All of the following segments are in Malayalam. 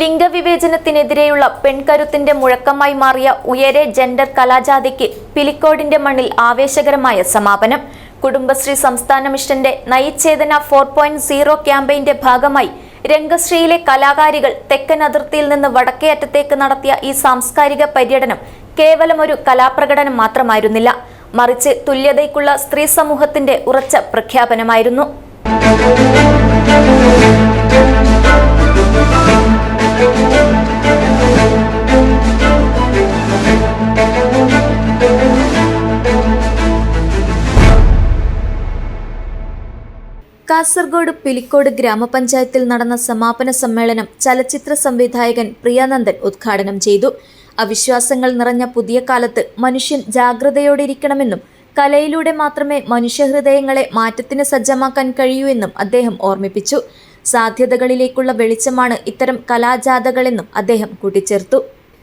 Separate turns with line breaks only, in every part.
ലിംഗവിവേചനത്തിനെതിരെയുള്ള പെൺകരുത്തിന്റെ മുഴക്കമായി മാറിയ ഉയരെ ജെൻഡർ കലാജാതിക്ക് പിലിക്കോടിന്റെ മണ്ണിൽ ആവേശകരമായ സമാപനം. കുടുംബശ്രീ സംസ്ഥാന മിഷന്റെ നയിച്ചേതന ഫോർ പോയിന്റ് സീറോ ക്യാമ്പയിന്റെ ഭാഗമായി രംഗശ്രീയിലെ കലാകാരികൾ തെക്കൻ അതിർത്തിയിൽ നിന്ന് വടക്കേ അറ്റത്തേക്ക് നടത്തിയ ഈ സാംസ്കാരിക പര്യടനം കേവലം ഒരു കലാപ്രകടനം മാത്രമായിരുന്നില്ല. മറിച്ച് തുല്യതയ്ക്കുള്ള സ്ത്രീ സമൂഹത്തിന്റെ ഉറച്ച പ്രഖ്യാപനമായിരുന്നു. കാസർഗോഡ് പിലിക്കോട് ഗ്രാമപഞ്ചായത്തിൽ നടന്ന സമാപന സമ്മേളനം ചലച്ചിത്ര സംവിധായകൻ പ്രിയാനന്ദൻ ഉദ്ഘാടനം ചെയ്തു. അവിശ്വാസങ്ങൾ നിറഞ്ഞ പുതിയ കാലത്ത് മനുഷ്യൻ ജാഗ്രതയോടിരിക്കണമെന്നും കലയിലൂടെ മാത്രമേ മനുഷ്യഹൃദയങ്ങളെ മാറ്റത്തിന് സജ്ജമാക്കാൻ കഴിയൂ എന്നും അദ്ദേഹം ഓർമ്മിപ്പിച്ചു. സാധ്യതകളിലേക്കുള്ള വെളിച്ചമാണ് ഇത്തരം കലാജാഥകളെന്നും അദ്ദേഹം കൂട്ടിച്ചേർത്തു.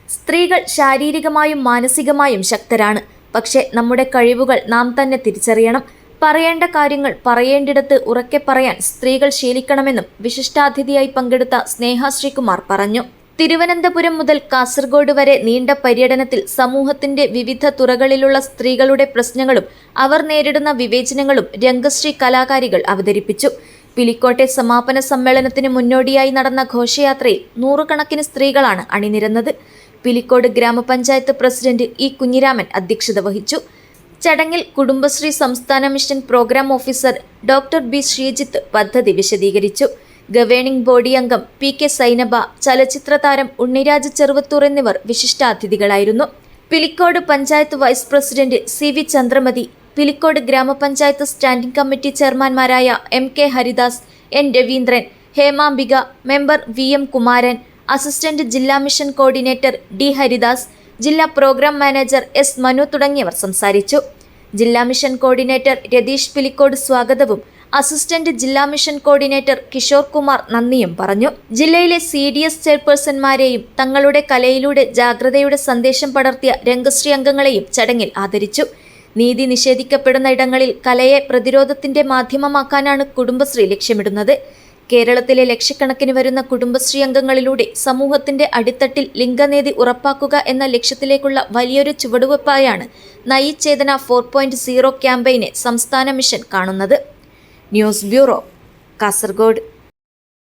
സ്ത്രീകൾ ശാരീരികമായും മാനസികമായും ശക്തരാണ്. പക്ഷേ നമ്മുടെ കഴിവുകൾ നാം തന്നെ തിരിച്ചറിയണം. പറയേണ്ട കാര്യങ്ങൾ പറയേണ്ടിടത്ത് ഉറക്കെ പറയാൻ സ്ത്രീകൾ ശീലിക്കണമെന്നും വിശിഷ്ടാതിഥിയായി പങ്കെടുത്ത സ്നേഹ ശ്രീകുമാർ പറഞ്ഞു. തിരുവനന്തപുരം മുതൽ കാസർഗോഡ് വരെ നീണ്ട പര്യടനത്തിൽ സമൂഹത്തിന്റെ വിവിധ തുറകളിലുള്ള സ്ത്രീകളുടെ പ്രശ്നങ്ങളും അവർ നേരിടുന്ന വിവേചനങ്ങളും രംഗശ്രീ കലാകാരികൾ അവതരിപ്പിച്ചു. പിലിക്കോട്ടെ സമാപന സമ്മേളനത്തിന് മുന്നോടിയായി നടന്ന ഘോഷയാത്രയിൽ നൂറുകണക്കിന് സ്ത്രീകളാണ് അണിനിരന്നത്. പിലിക്കോട് ഗ്രാമപഞ്ചായത്ത് പ്രസിഡന്റ് ഇ കുഞ്ഞിരാമൻ അധ്യക്ഷത വഹിച്ചു. ചടങ്ങിൽ കുടുംബശ്രീ സംസ്ഥാന mission programme officer doctor B Sreejith പദ്ധതി വിശദീകരിച്ചു. ഗവേണിംഗ് ബോഡി അംഗം പി കെ സൈനബ ചലച്ചിത്ര താരം ഉണ്ണിരാജ് ചെറുവത്തൂർ എന്നിവർ വിശിഷ്ടാതിഥികളായിരുന്നു. Pilicode panchayat vice president C V Chandramathi Pilicode ഗ്രാമപഞ്ചായത്ത് standing committee ചെയർമാൻമാരായ M K Haridas N Raveendran Hemambika member V M Kumaran assistant ജില്ലാ മിഷൻ കോർഡിനേറ്റർ ഡി ഹരിദാസ് ജില്ലാ പ്രോഗ്രാം മാനേജർ എസ് മനു തുടങ്ങിയവർ സംസാരിച്ചു. ജില്ലാ മിഷൻ കോർഡിനേറ്റർ രതീഷ് പിലിക്കോട് സ്വാഗതവും. അസിസ്റ്റന്റ് ജില്ലാ മിഷൻ കോർഡിനേറ്റർ കിഷോർ കുമാർ നന്ദിയും പറഞ്ഞു. ജില്ലയിലെ സി ഡി എസ് ചെയർപേഴ്സൺമാരെയും തങ്ങളുടെ കലയിലൂടെ ജാഗ്രതയുടെ സന്ദേശം പടർത്തിയ രംഗശ്രീ അംഗങ്ങളെയും ചടങ്ങിൽ ആദരിച്ചു. നീതി നിഷേധിക്കപ്പെടുന്ന ഇടങ്ങളിൽ കലയെ പ്രതിരോധത്തിന്റെ മാധ്യമമാക്കാനാണ് കുടുംബശ്രീ ലക്ഷ്യമിടുന്നത്. കേരളത്തിലെ ലക്ഷക്കണക്കിന് വരുന്ന കുടുംബശ്രീ അംഗങ്ങളിലൂടെ സമൂഹത്തിന്റെ അടിത്തട്ടിൽ ലിംഗനീതി ഉറപ്പാക്കുക എന്ന ലക്ഷ്യത്തിലേക്കുള്ള വലിയൊരു ചുവടുവെപ്പായാണ് നയിച്ചേതന ഫോർ പോയിന്റ് സീറോ ക്യാമ്പയിനെ സംസ്ഥാന മിഷൻ കാണുന്നത്. News bureau Kasaragod.